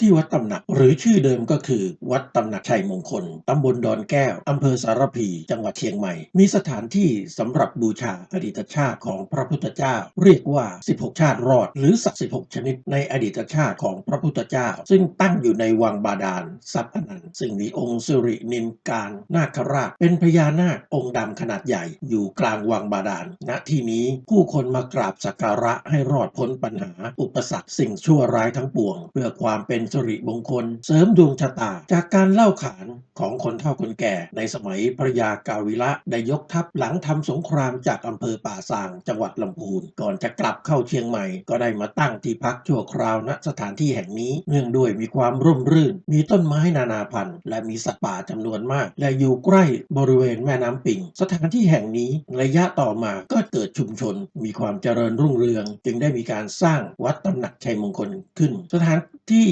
ที่วัดตำหนัก หรือชื่อเดิมก็คือ วัดตำหนักชัยมงคล ตำบลดอนแก้ว อำเภอสารพี จังหวัดเชียงใหม่ มีสถานที่สำหรับบูชาอดีตชาติของพระพุทธเจ้า เรียกว่า 16 ชาติรอด หรือสัก16 ชนิดในอดีตชาติของพระพุทธเจ้า ซึ่งตั้งอยู่ในวังบาดาลทรัพย์อนันต์ซึ่งมีองค์สิรินินการนาคราช เป็นพญานาคองค์ดำขนาดใหญ่ อยู่กลางวังบาดาล ณ ที่นี้ผู้คนมากราบสักการะให้รอดพ้นปัญหา อุปสรรคสิ่งชั่วร้ายทั้งปวง เพื่อความเป็นสิริมงคล เสริมดวงชะตา จากการเล่าขานของคนเฒ่าคนแก่ ในสมัยพระยากาวิระได้ยกทัพหลังทำสงครามจากอำเภอป่าซาง จังหวัดลำพูน ก่อนจะกลับเข้าเชียงใหม่ ก็ได้มาตั้งที่พักชั่วคราวณสถานที่แห่งนี้ เนื่องด้วยมีความร่มรื่น มีต้นไม้นานาพันธุ์ และมีสัตว์ป่าจำนวนมาก และอยู่ใกล้บริเวณแม่น้ำปิง สถานที่แห่งนี้ระยะต่อมาก็เกิดชุมชน มีความเจริญรุ่งเรือง จึงได้มีการสร้างวัดตำหนักชัยมงคลขึ้น สถานที่